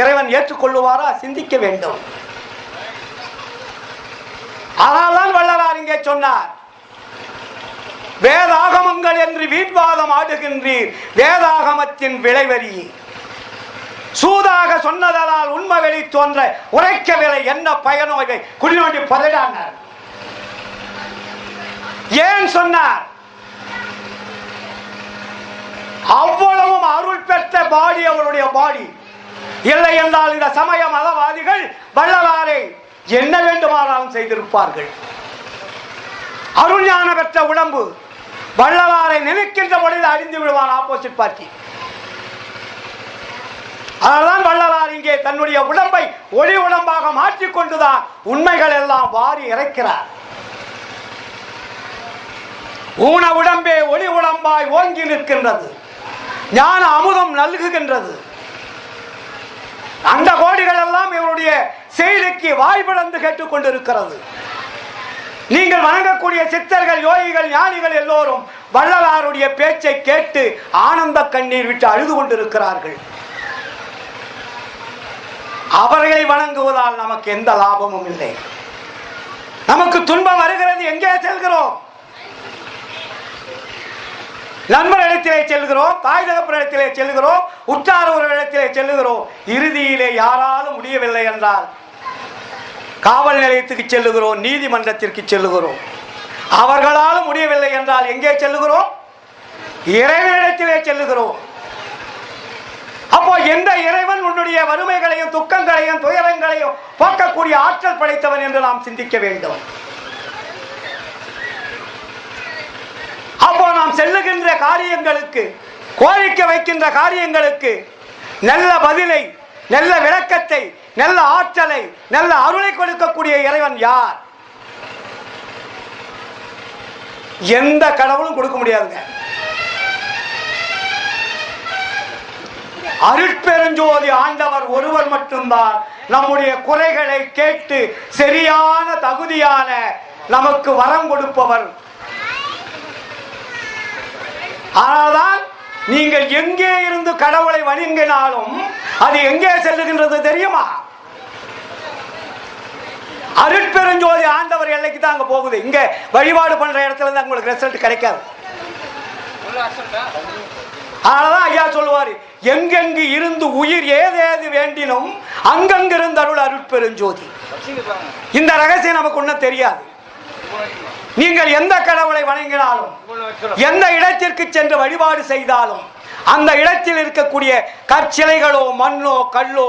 இறைவன் ஏற்றுக்கொள்ளுவாரா? சிந்திக்க வேண்டும். அதனால்தான் வள்ளலார் இங்கே சொன்னார் வேதாகமங்கள் என்று வீட்வாதம் ஆடுகின்றீர். வேதாகமத்தின் விளைவரி சூதாக சொன்னதனால் உண்மை வெளி தோன்ற உரைக்கவில்லை. என்ன பயனோ இவை குடிநோண்டி பதடானார் ஏன் சொன்னார்? அவ்வளவும் அருள் பெற்ற பாடி அவளுடைய பாடி. இல்லை என்றால் இந்த சமய மதவாதிகள் வள்ளலாரை என்ன வேண்டுமானாலும் செய்திருப்பார்கள். அருள் ஞான பெற்ற உடம்பு வள்ளலாரை நினைக்கின்ற பொழுது அழிந்து விடுவான் ஆப்போசிட் பார்ட்டி அதனால்தான் வள்ளலார் இங்கே தன்னுடைய உடம்பை ஒளி உடம்பாக மாற்றிக்கொண்டுதான் உண்மைகள் எல்லாம் வாரி இறைக்கிறார். ஊன உடம்பே ஒளி உடம்பாய் ஓங்கி நிற்கின்றது. ஞான அமுதம் நல்குகின்றது. அந்த கோடிகள் எல்லாம் இவருடைய செய்திக்கு வாய்ப்பிழந்து கேட்டுக்கொண்டிருக்கிறது. நீங்கள் வணங்கக்கூடிய சித்தர்கள் யோகிகள் ஞானிகள் எல்லோரும் வள்ளலாருடைய பேச்சை கேட்டு ஆனந்த கண்ணீர் விட்டு அழுது கொண்டிருக்கிறார்கள். அவர்களை வணங்குவதால் நமக்கு எந்த லாபமும் இல்லை. நமக்கு துன்பம் வருகிறது எங்கே செல்கிறோம்? நண்பர்களிடத்திலே செல்கிறோம் தாய் தகப்பனிடத்திலே செல்கிறோம் உற்றார் உறவிடத்திலே செல்லுகிறோம் இறுதியிலே யாராலும் முடியவில்லை என்றால் காவல் நிலையத்துக்கு செல்லுகிறோம் நீதிமன்றத்திற்கு செல்லுகிறோம் அவர்களாலும் முடியவில்லை என்றால் எங்கே செல்லுகிறோம் இறைவனிடத்திலே செல்லுகிறோம் அப்போ எந்த இறைவன் உன்னுடைய வறுமைகளையும் துக்கங்களையும் துயரங்களையும் போக்கக்கூடிய ஆற்றல் படைத்தவன் என்று நாம் சிந்திக்க வேண்டும். அப்போ நாம் செல்லுகின்ற காரியங்களுக்கு கோரிக்கை வைக்கின்ற காரியங்களுக்கு நல்ல பதிலை நல்ல விளக்கத்தை நல்ல ஆற்றலை நல்ல அருளை கொடுக்கக்கூடிய இறைவன் யார்? எந்த கடவுளும் கொடுக்க முடியாதுங்க. அருட்பெருஞ்சோதி ஆண்டவர் ஒருவர் மட்டும்தான் நம்முடைய குறைகளை கேட்டு சரியான தகுதியான நமக்கு வரம் கொடுப்பவர். ஆனால் நீங்கள் எங்கே இருந்து கடவுளை வணங்கினாலும் அது எங்கே செல்லுகின்றது தெரியுமா? அருட்பெருஞ்சோதி ஆண்டவர் எல்லைக்கு தான் அங்க போகுது. இங்க வழிபாடு பண்ற இடத்துல இருந்து உங்களுக்கு ரிசல்ட் கிடைக்காது. அதனாலதான் ஐயா சொல்லுவாரு எங்கெங்கு இருந்து உயிர் ஏதேது வேண்டினும் அங்கங்கிருந்து அருள் அருட்பெருஞ்சோதி. இந்த ரகசியம் நமக்கு ஒன்றும் தெரியாது. நீங்கள் எந்த கடவுளை வணங்கினாலும் எந்த இடத்திற்கு சென்று வழிபாடு செய்தாலும் அந்த இடத்தில் இருக்கக்கூடிய கற்சிலைகளோ மண்ணோ கல்லோ